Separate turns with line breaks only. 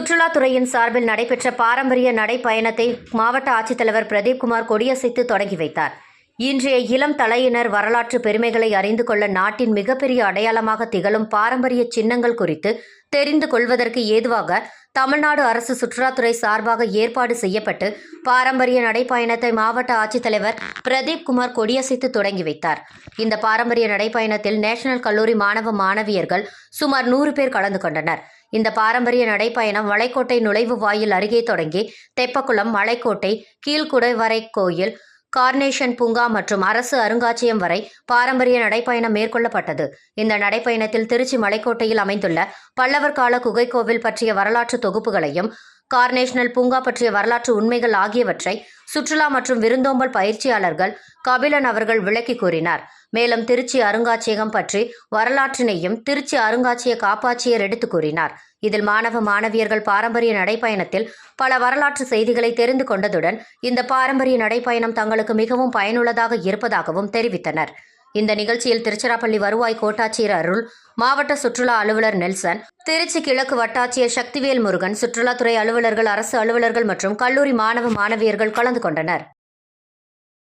சுற்றுலாத்துறையின் சார்பில் நடைபெற்ற பாரம்பரிய நடைப்பயணத்தை மாவட்ட ஆட்சித்தலைவர் பிரதீப்குமார் கொடியசைத்து தொடங்கி வைத்தார். இன்றைய இளம் தலையினர் வரலாற்று பெருமைகளை அறிந்து கொள்ள நாட்டின் மிகப்பெரிய அடையாளமாக திகழும் பாரம்பரிய சின்னங்கள் குறித்து தெரிந்து கொள்வதற்கு ஏதுவாக தமிழ்நாடு அரசு சுற்றுலாத்துறை சார்பாக ஏற்பாடு செய்யப்பட்டு பாரம்பரிய நடைப்பயணத்தை மாவட்ட ஆட்சித்தலைவர் பிரதீப் குமார் கொடியசைத்து தொடங்கி வைத்தார். இந்த பாரம்பரிய நடைப்பயணத்தில் நேஷனல் கல்லூரி மாணவ மாணவியர்கள் சுமார் நூறு பேர் கலந்து கொண்டனர். இந்த பாரம்பரிய நடைப்பயணம் மலைக்கோட்டை நுழைவு வாயில் அருகே தொடங்கி தெப்பக்குளம் மலைக்கோட்டை கீழ்குடைவரை கோயில் கார்னேஷன் பூங்கா மற்றும் அரசு அருங்காட்சியகம் வரை பாரம்பரிய நடைப்பயணம் மேற்கொள்ளப்பட்டது. இந்த நடைப்பயணத்தில் திருச்சி மலைக்கோட்டையில் அமைந்துள்ள பல்லவர் கால குகைக்கோவில் பற்றிய வரலாற்று தொகுப்புகளையும் கார்னேஷனல் பூங்கா பற்றிய வரலாற்று உண்மைகள் ஆகியவற்றை சுற்றுலா மற்றும் விருந்தோம்பல் பயிற்சியாளர்கள் கபிலன் அவர்கள் விளக்கி கூறினார். மேலும் திருச்சி அருங்காட்சியகம் பற்றி வரலாற்றினையும் திருச்சி அருங்காட்சியக காப்பாட்சியர் எடுத்து கூறினார். இதில் மாணவ மாணவியர்கள் பாரம்பரிய நடைப்பயணத்தில் பல வரலாற்று செய்திகளை தெரிந்து கொண்டதுடன் இந்த பாரம்பரிய நடைப்பயணம் தங்களுக்கு மிகவும் பயனுள்ளதாக இருப்பதாகவும் தெரிவித்தனர். இந்த நிகழ்ச்சியில் திருச்சிராப்பள்ளி வருவாய் கோட்டாட்சியர் அருள் மாவட்ட சுற்றுலா அலுவலர் நெல்சன் திருச்சி கிழக்கு வட்டாட்சியர் சக்திவேல் முருகன் சுற்றுலாத்துறை அலுவலர்கள் அரசு அலுவலர்கள் மற்றும் கல்லூரி மாணவ மாணவியர்கள் கலந்து கொண்டனர்.